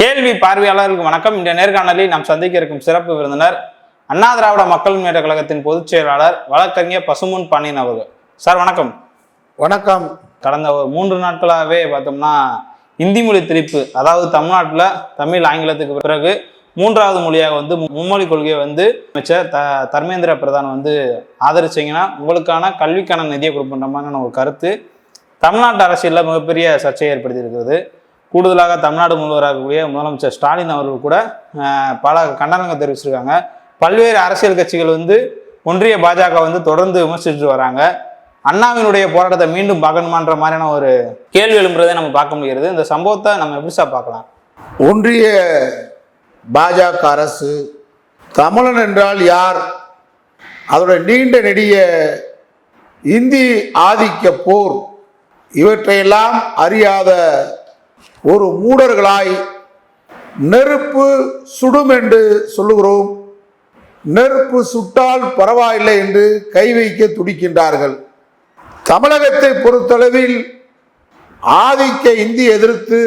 கேள்வி பார்வையாளர்களுக்கு வணக்கம். இந்த நேர்காணலில் நாம் சந்திக்க இருக்கும் சிறப்பு விருந்தினர் அண்ணா திராவிட மக்கள் முன்னேற்ற கழகத்தின் பொதுச் செயலாளர் வழக்கறிஞர் பசுமுன் பாண்டியன் அவர்கள். சார் வணக்கம். வணக்கம். கடந்த ஒரு மூன்று நாட்களாகவே பார்த்தோம்னா இந்தி மொழி திரிப்பு அதாவது தமிழ்நாட்டில் தமிழ் ஆங்கிலத்துக்கு பிறகு மூன்றாவது மொழியாக வந்து மும்மொழி கொள்கையை வந்து அமைச்சர் த தர்மேந்திர பிரதான் வந்து ஆதரிச்சிங்கன்னா உங்களுக்கான கல்விக்கான நிதியை கொடுக்கின்ற மாதிரியான ஒரு கருத்து தமிழ்நாட்டு அரசியலில் மிகப்பெரிய சர்ச்சையை ஏற்படுத்தி இருக்கிறது கூடுதலாக தமிழ்நாடு முதல்வராக இருக்கக்கூடிய முதலமைச்சர் ஸ்டாலின் அவர்கள் கூட பல கண்டனங்கள் தெரிவிச்சிருக்காங்க. பல்வேறு அரசியல் கட்சிகள் வந்து ஒன்றிய பாஜக வந்து தொடர்ந்து விமர்சிச்சுட்டு வராங்க. அண்ணாவினுடைய போராட்டத்தை மீண்டும் பார்க்கணுமான்ற மாதிரியான ஒரு கேள்வி எழும்புறதை நம்ம பார்க்க முடிகிறது. இந்த சம்பவத்தை நம்ம எப்படி சார் பார்க்கலாம்? ஒன்றிய பாஜக அரசு தமிழன் என்றால் யார்? அதோட நீண்ட நெடிய இந்தி ஆதிக்க போர் இவற்றையெல்லாம் அறியாத ஒரு மூடர்களாய் நெருப்பு சுடும் என்று சொல்லுகிறோம். நெருப்பு சுட்டால் பரவாயில்லை என்று கை வைக்க துடிக்கின்றார்கள். தமிழகத்தை பொறுத்தளவில் ஆதிக்க இந்தி எதிர்த்து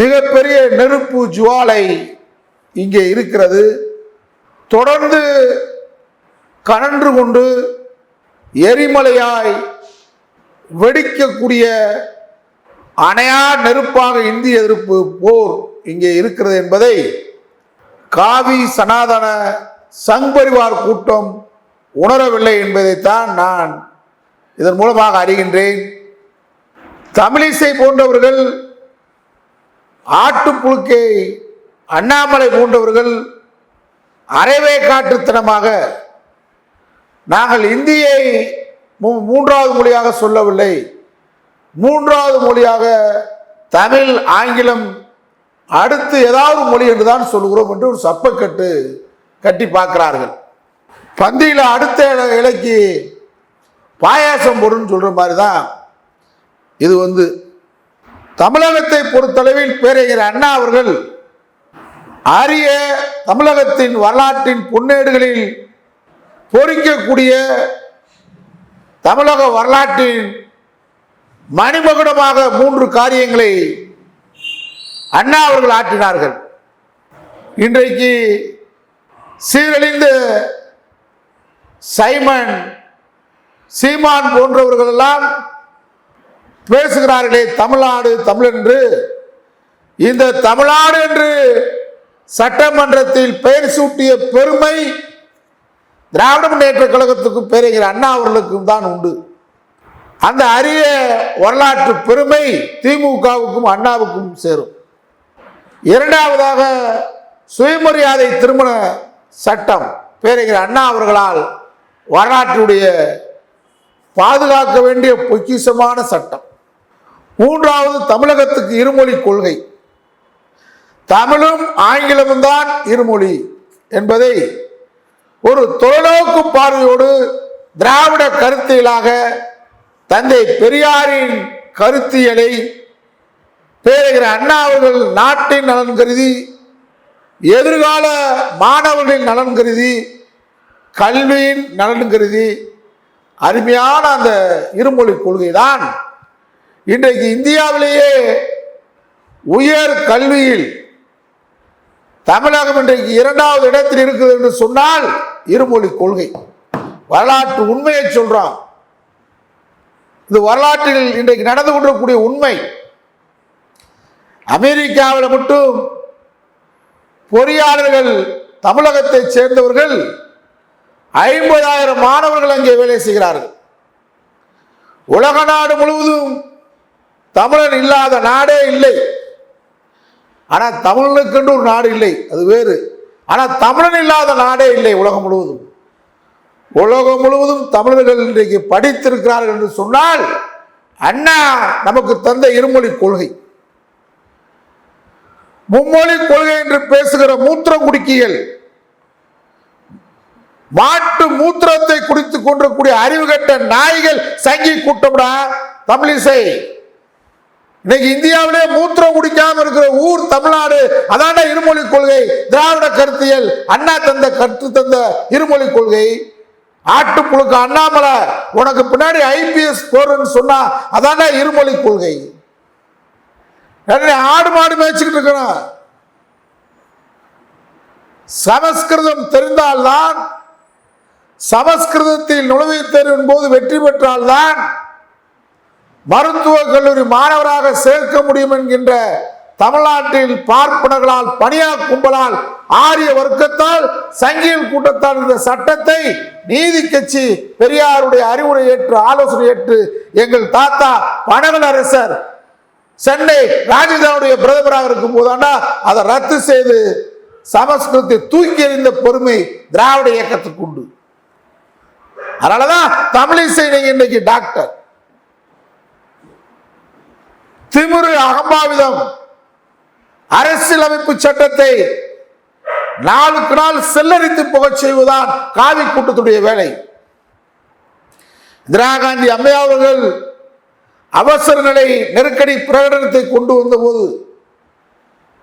மிகப்பெரிய நெருப்பு ஜுவாலை இங்கே இருக்கிறது. தொடர்ந்து கனன்று கொண்டு எரிமலையாய் வெடிக்கக்கூடிய அணையா நெருப்பாக இந்திய எதிர்ப்பு போர் இங்கே இருக்கிறது என்பதை காவி சனாதன சங் பரிவார் கூட்டம் உணரவில்லை என்பதைத்தான் நான் இதன் மூலமாக அறிகின்றேன். தமிழிசை போன்றவர்கள் ஆட்டுப்புழுக்கை அண்ணாமலை போன்றவர்கள் அரைவே காட்டுத்தனமாக நாங்கள் இந்தியை மூ- மூன்றாவது மொழியாக சொல்லவில்லை. மூன்றாவது மொழியாக தமிழ் ஆங்கிலம் அடுத்து ஏதாவது மொழி என்று தான் சொல்கிறோம் என்று ஒரு சப்பக்கட்டு கட்டி பார்க்கிறார்கள். பந்தியில் அடுத்த இலைக்கு பாயாசம் பொருள்னு சொல்கிற மாதிரி தான் இது வந்து. தமிழகத்தை பொறுத்தளவில் பேரறிஞர் அண்ணா அவர்கள் அரிய தமிழகத்தின் வரலாற்றின் பொன்னேடுகளில் பொறிக்கக்கூடிய தமிழக வரலாற்றின் மணிமகுடமாக மூன்று காரியங்களை அண்ணா அவர்கள் ஆற்றினார்கள். இன்றைக்கு சீரழிந்த சைமன் சீமான் போன்றவர்கள் எல்லாம் பேசுகிறார்களே தமிழ்நாடு தமிழ் என்று இந்த தமிழ்நாடு என்று சட்டமன்றத்தில் பெயர் சூட்டிய பெருமை திராவிட முன்னேற்ற கழகத்துக்கும் பேருகிற அண்ணா அவர்களுக்கும் தான் உண்டு. அந்த அரிய வரலாற்று பெருமை திமுகவுக்கும் அண்ணாவுக்கும் சேரும். இரண்டாவதாக சுயமரியாதை திருமண சட்டம். பேருகிற அண்ணா அவர்களால் வரலாற்றுடைய பாதுகாக்க வேண்டிய பொக்கிஷமான சட்டம். மூன்றாவது தமிழகத்துக்கு இருமொழி கொள்கை. தமிழும் ஆங்கிலமும் தான் இருமொழி என்பதை ஒரு தொலைநோக்கு பார்வையோடு திராவிட கருத்தியலாக தந்தை பெரியாரின் கருத்தியலை பேருகிற அண்ணா அவர்கள் நாட்டின் நலன் கருதி எதிர்கால மாணவர்களின் நலன் கருதி கல்வியின் நலன் கருதி அருமையான அந்த இருமொழி கொள்கை தான் இன்றைக்கு இந்தியாவிலேயே உயர் கல்வியில் தமிழகம் இன்றைக்கு இரண்டாவது இடத்தில் இருக்குது என்று சொன்னால் இருமொழி கொள்கை. வரலாற்று உண்மையை சொல்கிறான் இது வரலாற்றில் இன்றைக்கு நடந்து கொண்டிருக்கக்கூடிய உண்மை. அமெரிக்காவில் மட்டும் பொறியாளர்கள் தமிழகத்தை சேர்ந்தவர்கள் ஐம்பதாயிரம் மாணவர்கள் அங்கே வேலை செய்கிறார்கள். உலக நாடு முழுவதும் தமிழன் இல்லாத நாடே இல்லை. ஆனால் தமிழனுக்கென்று ஒரு நாடு இல்லை. அது வேறு. ஆனால் தமிழன் இல்லாத நாடே இல்லை உலகம் முழுவதும். உலகம் முழுவதும் தமிழர்கள் இன்றைக்கு படித்திருக்கிறார்கள் என்று சொன்னால் அண்ணா நமக்கு தந்த இருமொழி கொள்கை. மும்மொழி கொள்கை என்று பேசுகிற மூத்திர குடிக்கியல் மாட்டு மூத்திரத்தை குடித்துக் கொண்டிருக்கூடிய அறிவுகட்ட நாய்கள் சங்கி கூட்டம்டா தமிழிசை. இன்னைக்கு இந்தியாவிலே மூத்திரம் குடிக்காம இருக்கிற ஊர் தமிழ்நாடு அதான இருமொழி கொள்கை. திராவிட கருத்தியல் அண்ணா தந்த கற்று தந்த இருமொழி கொள்கை. ஆட்டுப்புழுக்க அண்ணாமலை உனக்கு பின்னாடி ஐபிஎஸ் போறன்னு சொன்னா அதான்டா இருமொழி கொள்கை. ஆடு மாடு மேய்ச்சிக்கிட்டு இருக்கணும் சமஸ்கிருதம் தெரிந்தால்தான் சமஸ்கிருதத்தில் நுழைவுத் தேர்வின் போது வெற்றி பெற்றால்தான் மருத்துவக் கல்லூரி மாணவராக சேர்க்க முடியும் என்கின்ற தமிழ்நாட்டில் பார்ப்பனர்களால் பணியா கும்பலால் ஆரிய வர்க்கத்தால் சங்கியல் கூட்டத்தால் இந்த சட்டத்தை நீதி கட்சி பெரியாருடைய அறிவுரை ஏற்று ஆலோசனை ஏற்று எங்கள் தாத்தா பனகல் அரசர் சென்னை ராஜதானுடைய பிரதமராக இருக்கும் போதாண்டா அதை ரத்து செய்து சமஸ்கிருதத்தை தூக்கி எறிந்த பொறுமை திராவிட இயக்கத்துக்கு உண்டு. அதனாலதான் தமிழிசை நீங்க இன்னைக்கு டாக்டர். திமிரு அகம்பாவிதம் அரசியலமைப்பு சட்டத்தை நாளுக்கு நாள் செல்லரித்து புகச் செய்வதுதான் காவி கூட்டத்துடைய வேலை. இந்திரா காந்தி அவர்கள் அவசர நிலை நெருக்கடி பிரகடனத்தை கொண்டு வந்தபோது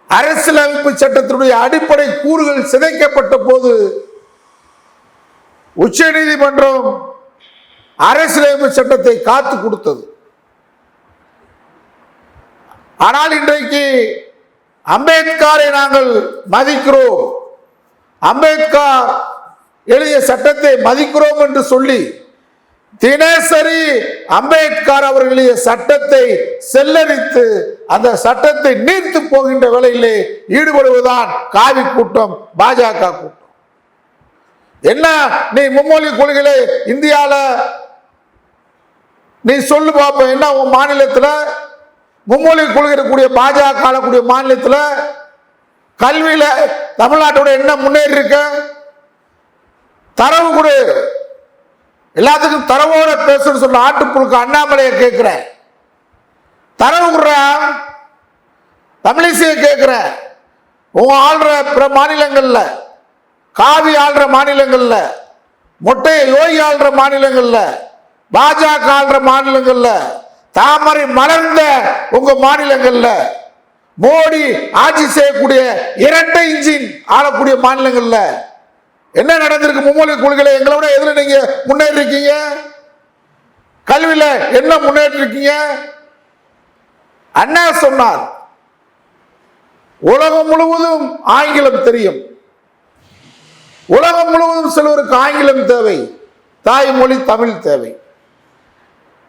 அரசியலமைப்பு சட்டத்தினுடைய அடிப்படை கூறுகள் சிதைக்கப்பட்ட போது உச்ச நீதிமன்றம் அரசியலமைப்பு சட்டத்தை காத்து கொடுத்தது. ஆனால் இன்றைக்கு அம்பேத்கரை நாங்கள் மதிக்கிறோம். அம்பேத்கர் எழுதிய சட்டத்தை மதிக்கிறோம் என்று சொல்லி தினசரி அம்பேத்கர் அவர்களுடைய சட்டத்தை செல்லரித்து அந்த சட்டத்தை நீர்த்து போகின்ற வேலையிலே ஈடுபடுவதுதான் காவி கூட்டம் பாஜக கூட்டம். என்ன நீ மும்மொழி கொள்கையிலே இந்தியாவில் நீ சொல்லு பார்ப்போம் என்ன உன் மாநிலத்தில் மும்மொழி கொள்கை இருக்கக்கூடிய பாஜக ஆளக்கூடிய மாநிலத்தில் கல்வியில் தமிழ்நாட்டோட என்ன முன்னேறி இருக்க? தரவு கொடு. எல்லாத்துக்கும் தரவோட பேசணும்னு சொல்ல ஆட்டுப்புழுக்கு அண்ணாமலையை கேட்குறேன் தரவு கொடுறா. தமிழிசையை கேட்குறேன் உன் ஆள்ற பிற மாநிலங்களில் காவி ஆள்ற மாநிலங்களில் மொட்டை யோகி ஆள்ற மாநிலங்களில் பாஜக ஆள்ற மாநிலங்களில் தாமரை மலர்ந்த உங்க மாநிலங்கள்ல மோடி ஆட்சி செய்யக்கூடிய இரட்டை இன்ஜின் ஆளக்கூடிய மாநிலங்கள்ல என்ன நடந்திருக்கு? மும்மொழி கொள்கையில எங்களோட எதுல நீங்க முன்னேறி இருக்கீங்க? கல்வியில என்ன முன்னேற்றிருக்கீங்க அண்ணா சொன்னார் உலகம் முழுவதும் ஆங்கிலம் தெரியும். உலகம் முழுவதும் சிலவருக்கு ஆங்கிலம் தேவை தாய்மொழி தமிழ் தேவை.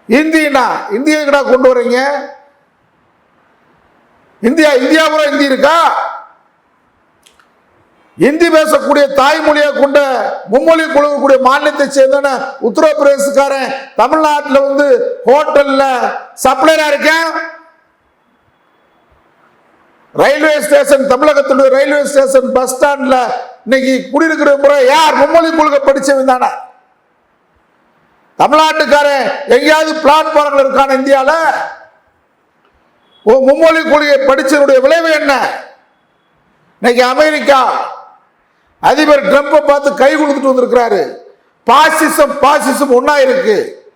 இந்தினா இந்திய எங்கடா கொண்டு வரீங்க? இந்தியா இந்தியா பூரா இந்தி இருக்கா? இந்தி பேசக்கூடிய தாய்மொழியை கொண்ட மும்மொழி குழுவக்கூடிய மாநிலத்தை சேர்ந்த உத்தரப்பிரதேசக்காரன். தமிழ்நாட்டில் வந்து ஹோட்டலில் சப்ளையராக இருக்கேன்? ரயில்வே ஸ்டேஷன் தமிழகத்துடைய ரயில்வே ஸ்டேஷன் பஸ் ஸ்டாண்டில் இன்னைக்கு குடியிருக்கிற முறை யார் மும்மொழி கொள்கை படிச்சவன் தானே? தமிழ்நாட்டுக்காரன் எங்கேயாவது பிளாட்பாரங்கள் இருக்கான இந்தியாவில் ஓ மும்மொழி கொள்கையை படிச்சதுடைய விளைவு என்ன? இன்னைக்கு அமெரிக்கா அதிபர் ட்ரம்ப்பை பார்த்து கை கொடுத்துட்டு வந்திருக்கிறாரு. பாசிசம் பாசிசம் ஒன்றா இருக்கு.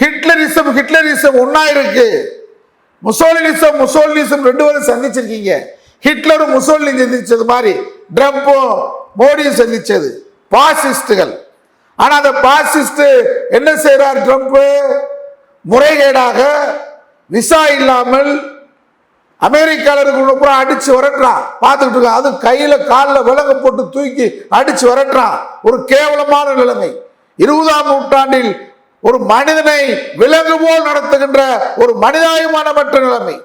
ஹிட்லரிசம் ஹிட்லரிசம் ஒன்றா இருக்கு. முசோலினிசம் முசோலினிசம் ரெண்டு பேரும் சந்திச்சிருக்கீங்க. ஹிட்லரும் முசோலினி சந்திச்சது மாதிரி ட்ரம்ப்பும் மோடியும் சந்திச்சது. பாசிஸ்டுகள். ஆனா அந்த பாசிஸ்ட் என்ன செய்கிறார் ட்ரம்ப்? முறைகேடாக விசா இல்லாமல் அமெரிக்காவில் இருக்கிற அடித்து அடிச்சு பார்த்துக்கிட்டு இருக்கான் அது கையில காலில் விலங்க போட்டு தூக்கி அடிச்சு வரட்டுறான் ஒரு கேவலமான நிலைமை. இருபதாம் நூற்றாண்டில் ஒரு மனிதனை விலங்கு போல் நடத்துகின்ற ஒரு மனிதாயமானமற்ற நிலைமை.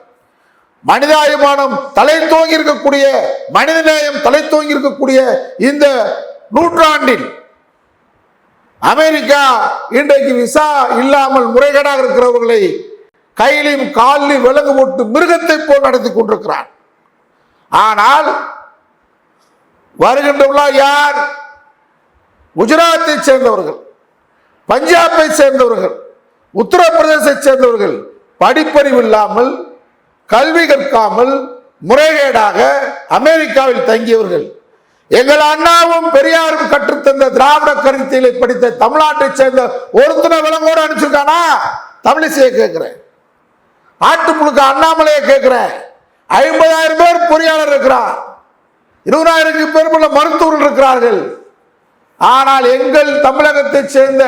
மனிதாயமானம் தலை தோங்கி இருக்கக்கூடிய மனிதநேயம் தலை தோங்கி இருக்கக்கூடிய இந்த நூற்றாண்டில் அமெரிக்கா இன்றைக்கு விசா இல்லாமல் முறைகேடாக இருக்கிறவர்களை கையிலையும் காலிலையும் விலங்கு போட்டு மிருகத்தை போல் நடத்தி கொண்டிருக்கிறான் ஆனால் வருகின்றவர்களா யார்? குஜராத்தை சேர்ந்தவர்கள் பஞ்சாபை சேர்ந்தவர்கள் உத்தரப்பிரதேசத்தை சேர்ந்தவர்கள். படிப்பறிவு இல்லாமல் கல்வி கற்காமல் முறைகேடாக அமெரிக்காவில் தங்கியவர்கள். எங்கள் அண்ணாவும் பெரியாரும் கற்றுத்தந்த திராவிட கருத்தியலை படித்த தமிழ்நாட்டை சேர்ந்த ஒருத்தனை விலங்கோடு அனுப்பிச்சிருக்கானா? தமிழிசையை கேட்கிறேன். ஆட்டுப்புழுக்க அண்ணாமலையை கேட்கிறேன். ஐம்பதாயிரம் பேர் பொறியாளர் இருக்கிறார். இருபதாயிரம் பேர் உள்ள மருத்துவர்கள் இருக்கிறார்கள். ஆனால் எங்கள் தமிழகத்தை சேர்ந்த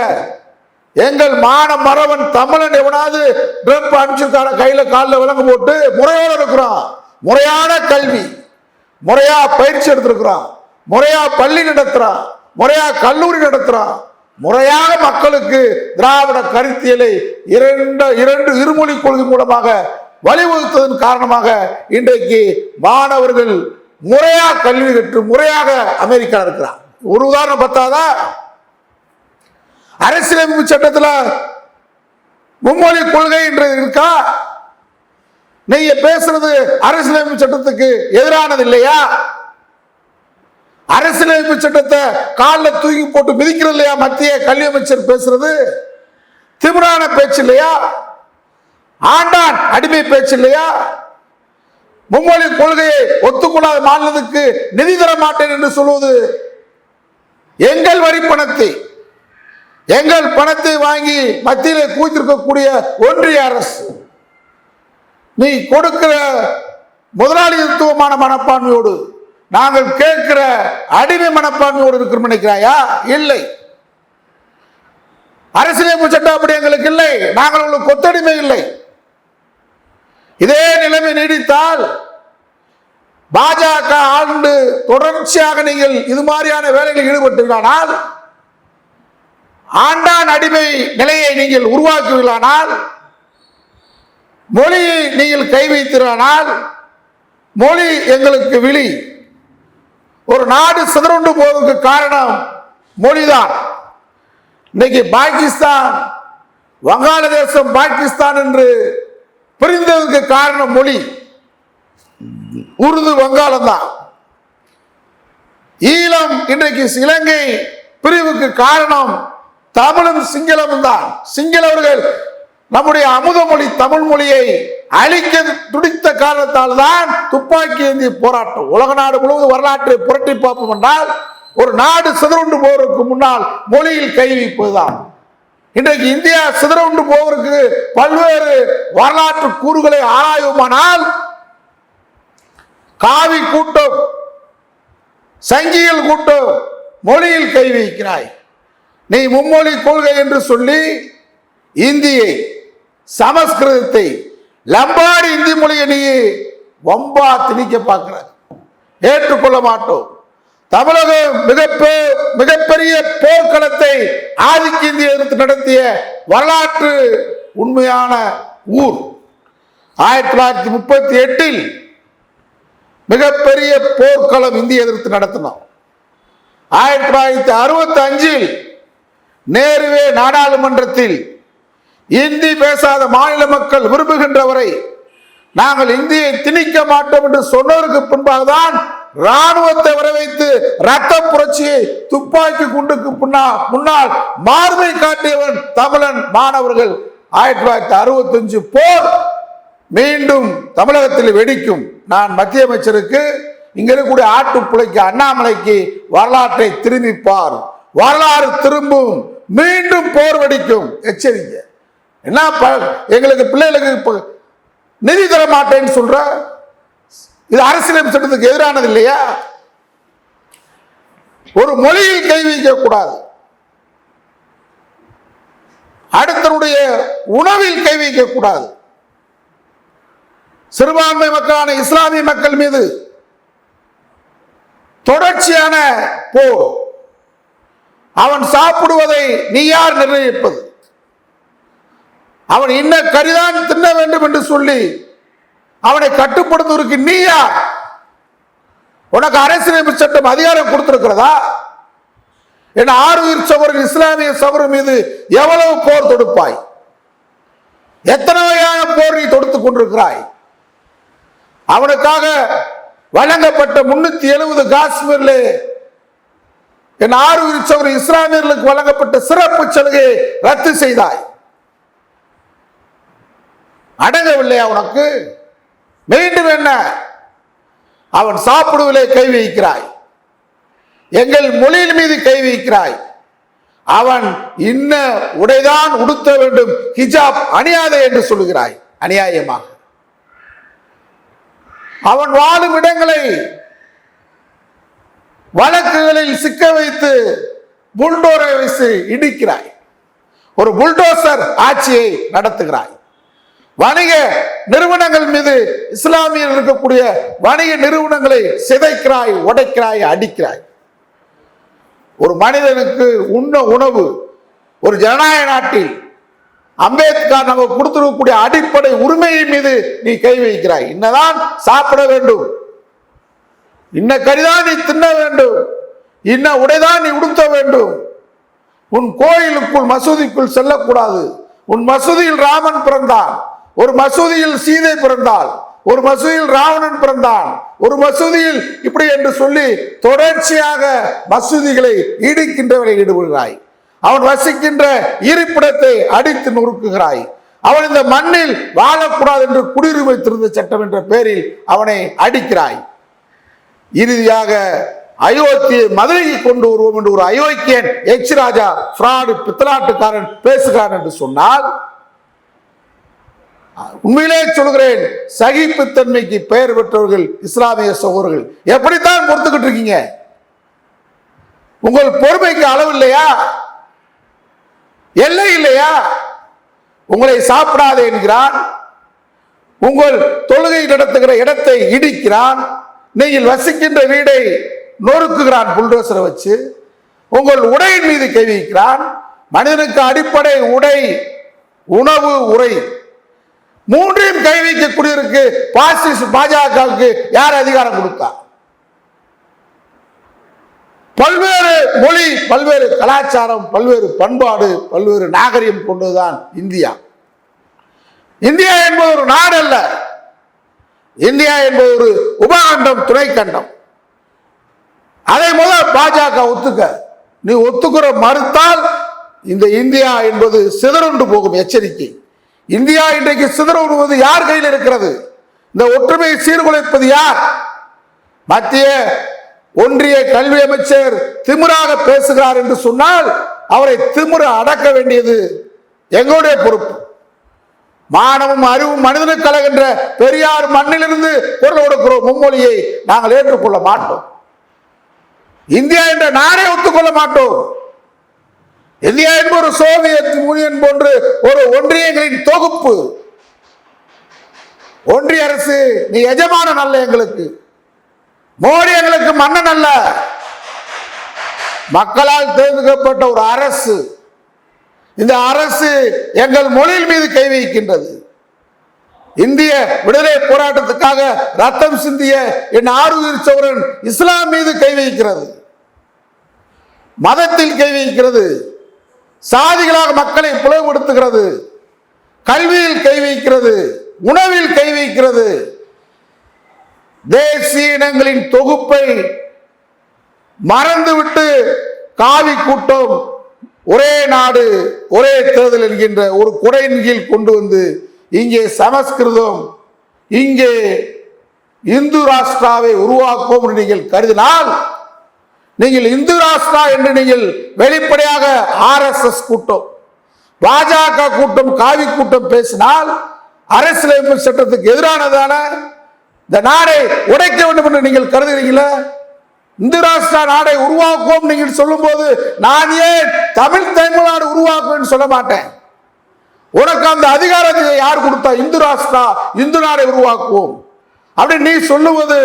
எங்கள் மான மரவன் தமிழன் எவனாவது ட்ரம்ப் அனுப்பிச்சிருக்கான கையில் காலில் விலங்கு போட்டு முறையோடு இருக்கிறோம் முறையான கல்வி. முறையாக பயிற்சி எடுத்திருக்கிறான். முறையா பள்ளி நடத்துறா முறையா கல்லூரி நடத்துறா. முறையாக மக்களுக்கு திராவிட கருத்தியலை இரண்டு இரண்டு இருமொழி கொள்கை மூலமாக வலியுறுத்ததன் காரணமாக இன்றைக்கு மாணவர்கள் முறையா கல்வி கற்று முறையாக அமெரிக்கா இருக்கிறார். ஒரு உதாரணம் பார்த்தாதா? அரசியலமைப்பு சட்டத்தில் மும்மொழி கொள்கை என்று இருக்கா? நீங்க பேசுறது அரசியலமைப்பு சட்டத்துக்கு எதிரானது இல்லையா? அரசியலமைப்பு சட்டத்தை காலில் தூக்கி போட்டு மிதிக்கிறது இல்லையா? மத்திய கல்வி அமைச்சர் பேசுறது. திமிரான பேச்சு இல்லையா? ஆண்டான் அடிமை பேச்சு இல்லையா? மும்மொழி கொள்கையை ஒத்துக்கொள்ளாத மாநிலத்துக்கு நிதி தர மாட்டேன் என்று சொல்வது. எங்கள் வரி பணத்தை எங்கள் பணத்தை வாங்கி மத்தியில் கூத்திருக்கக்கூடிய ஒன்றிய அரசு நீ கொடுக்கிற முதலாளித்துவமான மனப்பான்மையோடு நாங்கள் கேட்கிற அடிமை மனப்பான்மையோடு இருக்கிறோம் நினைக்கிறாயா? இல்லை. அரசியலமைப்பு சட்டம் அப்படி எங்களுக்கு இல்லை. நாங்கள் உங்களுக்கு கொத்தடிமை இல்லை. இதே நிலைமை நீடித்தால் பாஜக ஆண்டு தொடர்ச்சியாக நீங்கள் இது மாதிரியான வேலைகளில் ஈடுபட்டீர்களானால் ஆண்டான் அடிமை நிலையை நீங்கள் உருவாக்குவீர்களானால் மொழியை நீங்கள் கை வைத்தீர்களானால் மொழி எங்களுக்கு விழி. ஒரு நாடு சிதறுண்டு போவதற்கு காரணம் மொழிதான். இன்னைக்கு பாகிஸ்தான் வங்காளதேசம் பாகிஸ்தான் என்று பிரிந்ததுக்கு காரணம் மொழி. உருது வங்காளம் தான் ஈழம் இன்றைக்கு இலங்கை பிரிவுக்கு காரணம் தமிழும் சிங்களமும் தான் சிங்களவர்கள் நம்முடைய அமுத மொழி தமிழ் மொழியை அழிக்க துடித்த காரணத்தால் தான் துப்பாக்கி ஏந்திய போராட்டம். உலக நாடு முழுவதும் வரலாற்றை புரட்டி பார்ப்போம் என்றால் ஒரு நாடு சிதறுண்டு போவதற்கு முன்னால் மொழியில் கை வைப்பதுதான். இன்றைக்கு இந்தியா சிதறுண்டு போவதற்கு பல்வேறு வரலாற்று கூறுகளை ஆராயுமானால் காவி கூட்டம் சங்கியல் கூட்டம் மொழியில் கை வைக்கிறாய். நீ மும்மொழி கொள்கை என்று சொல்லி இந்தியை சமஸ்கிருதத்தை லம்பாடி இந்தி மொழியை நீ வம்பா திணிக்க பார்க்கிற ஏற்றுக்கொள்ள மாட்டோம். தமிழகம் மிகப்பெ மிகப்பெரிய போர்க்களத்தை ஆதிக்க இந்திய எதிர்த்து நடத்திய வரலாற்று உண்மையான ஊர். ஆயிரத்தி தொள்ளாயிரத்தி முப்பத்தி எட்டில் மிகப்பெரிய போர்க்களம் இந்திய எதிர்த்து நடத்தினோம். ஆயிரத்தி தொள்ளாயிரத்தி அறுபத்தி அஞ்சில் நேருவே நாடாளுமன்றத்தில் இந்தி பேசாத மாநில மக்கள் விரும்புகின்றவரை நாங்கள் இந்தியை திணிக்க மாட்டோம் என்று சொன்னதற்கு பின்பாக தான் ராணுவத்தை வரவைத்து ரத்த புரட்சியை துப்பாக்கி குண்டுக்கு முன்னால் முன்னால் மார்பை காட்டியவன் தமிழன் மாணவர்கள். ஆயிரத்தி தொள்ளாயிரத்தி அறுபத்தஞ்சு போர் மீண்டும் தமிழகத்தில் வெடிக்கும். நான் மத்திய அமைச்சருக்கு இங்க இருக்கக்கூடிய ஆட்டுப்புழைக்கு அண்ணாமலைக்கு வரலாற்றை திரும்பிப்பார். வரலாறு திரும்பும். மீண்டும் போர் வெடிக்கும். எச்சரிக்கை. என்ன ப- எங்களுக்கு பிள்ளைகளுக்கு நிதி தர மாட்டேன்னு சொல்ற? இது அரசியலமைப்பு சட்டத்துக்கு எதிரானது இல்லையா? ஒரு மொழியில் கை வைக்கக்கூடாது அடுத்தனுடைய உணவில் கை வைக்கக்கூடாது சிறுபான்மை மக்களான இஸ்லாமிய மக்கள் மீது தொடர்ச்சியான போர். அவன் சாப்பிடுவதை நீ யார் நிர்ணயிப்பது? அவன் இன்ன கரிதான் தின்ன வேண்டும் என்று சொல்லி அவனை கட்டுப்படுத்துவதற்கு நீ யார்? உனக்கு அரசியலமைப்பு சட்டம் அதிகாரம் கொடுத்திருக்கிறதா? என் ஆறு உயிர் சகோதரர் இஸ்லாமிய சகோதரர் மீது எவ்வளவு போர் தொடுப்பாய்? எத்தனை வகையான போர் நீ தொடுத்துக் கொண்டிருக்கிறாய்? அவனுக்காக வழங்கப்பட்ட முன்னூத்தி எழுபது காஷ்மீர்ல என் ஆறு உயிர் சகோதரர் இஸ்லாமியர்களுக்கு வழங்கப்பட்ட சிறப்பு சலுகையை ரத்து செய்தாய். அடங்கவில்லையா உனக்கு? மீண்டும் என்ன? அவன் சாப்பிடுவதிலே கை வைக்கிறாய். எங்கள் மொழியின் மீது கை வைக்கிறாய். அவன் இன்ன உடைதான் உடுத்த வேண்டும். ஹிஜாப் அணியாதே என்று சொல்கிறாய் அநியாயமாக. அவன் வாழும் இடங்களை வழக்குகளில் சிக்க வைத்து புல்டோரை வைத்து இடிக்கிறாய். ஒரு புல்டோசர் ஆட்சியை நடத்துகிறாய். வணிக நிறுவனங்கள் மீது இஸ்லாமியர் இருக்கக்கூடிய வணிக நிறுவனங்களை சிதைக்கிறாய் உடைக்கிறாய் அடிக்கிறாய். ஒரு மனிதனுக்கு உண்ண உணவு ஒரு ஜனநாயக நாட்டில் அம்பேத்கர் நமக்கு கொடுத்திருக்கக்கூடிய அடிப்படை உரிமையின் மீது நீ கை வைக்கிறாய். இன்னதான் சாப்பிட வேண்டும். இன்ன கரிதான் நீ தின்ன வேண்டும். இன்ன உடைதான் நீ உடுத்த வேண்டும். உன் கோயிலுக்குள் மசூதிக்குள் செல்லக்கூடாது. உன் மசூதியில் ராமன் பிறந்தான். ஒரு மசூதியில் சீதை பிறந்தாள் ஒரு மசூதியில் ராவணன் பிறந்தான் ஒரு மசூதியில் இப்படி என்று சொல்லி தொடர்ச்சியாக மசூதிகளை இடிக்கின்றவரை ஈடுபடுகிறாய் அவன் வசிக்கின்ற இருப்பிடத்தை அடித்து நொறுக்குகிறாய். அவன் இந்த மண்ணில் வாழக்கூடாது என்று குடியுரிமை திருந்த சட்டம் என்ற பெயரில் அவனை அடிக்கிறாய். இறுதியாக அயோத்தியை மதுரைக்கு கொண்டு வருவோம் என்று ஒரு அயோக்கியன் எச் ராஜா ஃப்ராடு பித்தலாட்டுக்காரன் பேசுகிறான் என்று சொன்னால் உண்மையிலே சொல்கிறேன் சகிப்புத்தன்மைக்கு பெயர் பெற்றவர்கள் இஸ்லாமிய சகோதரர்கள். எப்படித்தான் பொறுத்துக்கிட்டு இருக்கீங்க? உங்கள் பொறுமைக்கு அளவு இல்லையா? எல்லை இல்லையா? உங்களை சாப்பிடாதே என்கிறான். உங்கள் தொழுகை நடத்துகிற இடத்தை இடிக்கிறான். நீங்கள் வசிக்கின்ற வீடை நொறுக்குகிறான் புல்டோசரை வச்சு. உங்கள் உடையின் மீது கை வைக்கிறான். மனிதனுக்கு அடிப்படை உடை உணவு உரை. மூன்றையும் கை வைக்கக்கூடியவருக்கு பாசிஸ் பாஜகவுக்கு யார் அதிகாரம் கொடுத்தா? பல்வேறு மொழி பல்வேறு கலாச்சாரம் பல்வேறு பண்பாடு பல்வேறு நாகரிகம் கொண்டதுதான் இந்தியா. இந்தியா என்பது ஒரு நாடு அல்ல இந்தியா என்பது ஒரு உபகண்டம் துணைக்கண்டம். அதை முதல் பாஜக ஒத்துக்க. நீ ஒத்துக்கிற மறுத்தால் இந்த இந்தியா என்பது சிதறுண்டு போகும் எச்சரிக்கை. இந்தியா இன்றைக்கு சிதற சிதறுவது யார் கையில் இருக்கிறது? இந்த ஒற்றுமையை சீர்குலைப்பது யார்? மத்திய ஒன்றிய கல்வி அமைச்சர் திமுறாக பேசுகிறார் என்று சொன்னால் அவரை திமிர அடக்க வேண்டியது எங்களுடைய பொறுப்பு. மானமும் அறிவும் மனிதனுக்கு கலகின்ற பெரியார் மண்ணிலிருந்து குரல் கொடுக்கிறோம். மும்மொழியை நாங்கள் ஏற்றுக்கொள்ள மாட்டோம். இந்தியா என்ற நாடே ஒத்துக்கொள்ள மாட்டோம். இந்தியா என்பது ஒரு சோவியத் யூனியன் போன்று ஒரு ஒன்றியங்களின் தொகுப்பு. ஒன்றிய அரசு நீ எஜமானன் அல்ல எங்களுக்கு. மோடி எங்களுக்கு மன்னன் அல்ல. மக்களால் தேர்ந்தெடுக்கப்பட்ட ஒரு அரசு. இந்த அரசு எங்கள் மொழியின் மீது கை வைக்கின்றது. இந்திய விடுதலை போராட்டத்துக்காக ரத்தம் சிந்திய என் ஆறுயிர் சௌரன் இஸ்லாம் மீது கை வைக்கிறது. மதத்தில் கை வைக்கிறது. சாதிகளாக மக்களை பிளவுபடுத்துகிறது கல்வியில் கை வைக்கிறது. உணவில் கை வைக்கிறது. தேசிய இனங்களின் தொகுப்பை மறந்துவிட்டு காவி கூட்டம். ஒரே நாடு ஒரே தேர்தல் என்கின்ற ஒரு குடையின் கீழ் கொண்டு வந்து இங்கே சமஸ்கிருதம் இங்கே இந்து ராஷ்டிராவை உருவாக்கும் என்று நீங்கள் கருதினால் நீங்கள் இந்து ராஷ்டிரா என்று நீங்கள் வெளிப்படையாக ஆர்எஸ்எஸ் கூட்டம் பாஜக கூட்டம் காவி கூட்டம் பேசினால் அரசியலமைப்பு சட்டத்துக்கு எதிரானதான இந்த நாடை உடைக்க வேண்டும் என்று நீங்கள் கருதுகிறீங்களா இந்து ராஷ்டிரா நாடை உருவாக்குவோம் நீங்கள் சொல்லும்போது நான் ஏன் தமிழ் தமிழ்நாடு உருவாக்குவேன் சொல்ல மாட்டேன். உனக்கு அந்த அதிகாரத்தை யார் கொடுத்தா? இந்து ராஷ்டிரா இந்து நாடை உருவாக்குவோம். அப்படின்னு நீ சொல்லுவது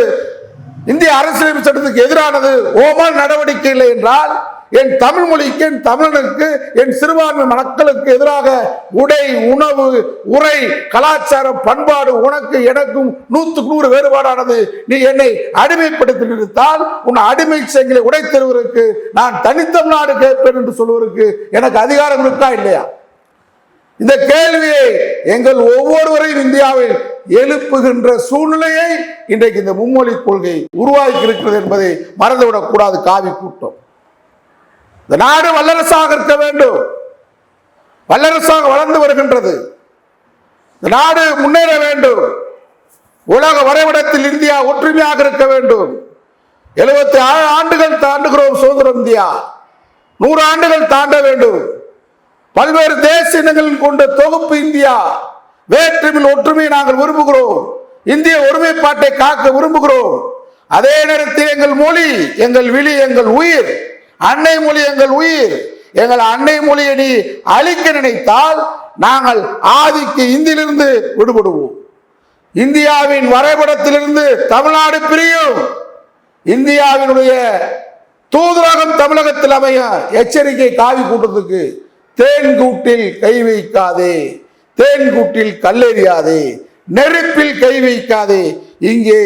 இந்திய அரசியலமைப்பு சட்டத்துக்கு எதிரானது ஓமல் நடவடிக்கை இல்லை என்றால் என் தமிழ் மொழிக்கு என் தமிழனுக்கு என் சிறுபான்மை மக்களுக்கு எதிராக உடை உணவு உரை கலாச்சாரம் பண்பாடு உனக்கு எனக்கும் நூற்றுக்கு நூறு வேறுபாடானது. நீ என்னை அடிமைப்படுத்தி நிறுத்தால் உன் அடிமை உடை உடைத்தருவதற்கு நான் தனித்தமிழ்நாடு கேட்பேன் என்று சொல்வதற்கு எனக்கு அதிகாரம் இருக்கா இல்லையா? இந்த கேள்வியை எங்கள் ஒவ்வொருவரையும் இந்தியாவில் எழுப்புகின்ற சூழ்நிலையை இன்றைக்கு இந்த மும்மொழி கொள்கை உருவாக்கி இருக்கிறது என்பதை மறந்துவிடக் கூடாது காவி கூட்டம். இந்த நாடு வல்லரசாக இருக்க வேண்டும். வல்லரசாக வளர்ந்து வருகின்றது. இந்த நாடு முன்னேற வேண்டும். உலக வரைபடத்தில் இந்தியா ஒற்றுமையாக இருக்க வேண்டும். எழுபத்தி ஆறு ஆண்டுகள் தாண்டுகிறோம் சுதந்திரம் இந்தியா. நூறு ஆண்டுகள் தாண்ட வேண்டும். பல்வேறு தேச இனங்களின் கொண்ட தொகுப்பு இந்தியா. வேற்றுமையில் ஒற்றுமையை நாங்கள் விரும்புகிறோம். இந்திய ஒருமைப்பாட்டை காக்க விரும்புகிறோம். அதே நேரத்தில் எங்கள் மொழி எங்கள் விழி எங்கள் உயிர். அன்னை மொழி எங்கள் உயிர். எங்கள் அன்னை மொழியை நீ அழிக்க நினைத்தால் நாங்கள் ஆதிக்கு இந்தியிலிருந்து விடுபடுவோம். இந்தியாவின் வரைபடத்திலிருந்து தமிழ்நாடு பிரியும். இந்தியாவினுடைய தூதரகம் தமிழகத்தில் அமைய எச்சரிக்கை காவி கூட்டத்துக்கு தேன் கூட்டில் கை வைக்காதே. தேன் கூட்டில் கல்லெறியாதே நெருப்பில் கை வைக்காதே. இங்கே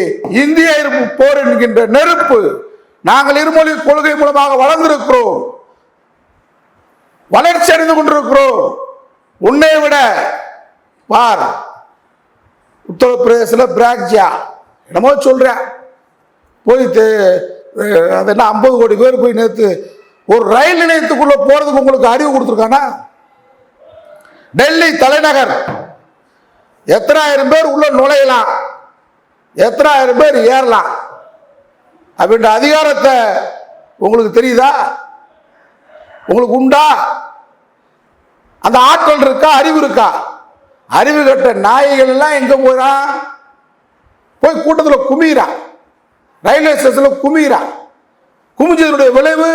இந்திய இருப்பு போர் என்கின்ற நெருப்பு நாங்கள் இருமொழி கொள்கை மூலமாக வளர்ந்திருக்கிறோம். வளர்ச்சி அடைந்து கொண்டிருக்கிறோம். உன்னை விட பார் உத்தரப்பிரதேசத்தில் பிராக்ஜியா. என்னமோ சொல்றேன் போய் அது என்ன ஐம்பது கோடி பேர் போய் நேற்று ஒரு ரயில் நிலையத்துக்குள்ள போறதுக்கு உங்களுக்கு அறிவு கொடுத்துருக்கானா? டெல்லி தலைநகர். எத்தனாயிரம் பேர் உள்ள நுழையலாம். எத்தனாயிரம் பேர் ஏறலாம். அப்படின்ற அதிகாரத்தை உங்களுக்கு தெரியுதா? உங்களுக்கு உண்டா? அந்த ஆற்றல் இருக்கா? அறிவு இருக்கா? அறிவு கட்ட நாய்கள் எல்லாம் எங்க போறான் போய் கூட்டத்தில் குமிறான் ரயில்வே ஸ்டேஷனில் குமிறான் குமிஞ்சதனுடைய விளைவு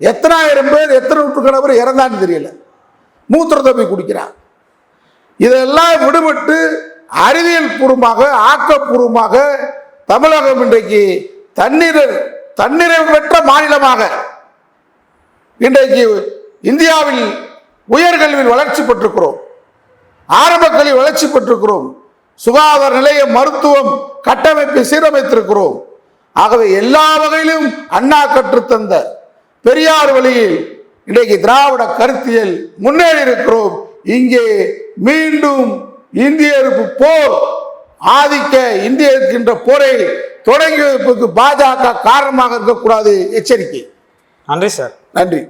எத்தனாயிரம் பேர் எத்தனை நூற்றுக்கணவர் இறந்தான்னு தெரியல. மூத்திரத்தை போய் குடிக்கிறான். இதெல்லாம் விடுபட்டு அறிவியல் பூர்வமாக ஆக்கப்பூர்வமாக தமிழகம் இன்றைக்கு தண்ணீர் தன்னிறைவு பெற்ற மாநிலமாக இன்றைக்கு இந்தியாவில் உயர்கல்வியில் வளர்ச்சி பெற்றிருக்கிறோம். ஆரம்ப கல்வி வளர்ச்சி பெற்றிருக்கிறோம். சுகாதார நிலைய மருத்துவம் கட்டமைப்பை சீரமைத்திருக்கிறோம். ஆகவே எல்லா வகையிலும் அண்ணா கற்றுத்தந்த பெரியார் வழியில் இன்றைக்கு திராவிட கருத்தியல் முன்னேறி இருக்கிறோம் இங்கே மீண்டும் இந்திய எதிர்ப்பு போர் ஆதிக்க இந்திய இருக்கின்ற போரை தொடங்கி வைப்பதற்கு பாஜக காரணமாக இருக்கக்கூடாது. எச்சரிக்கை. நன்றி சார். நன்றி.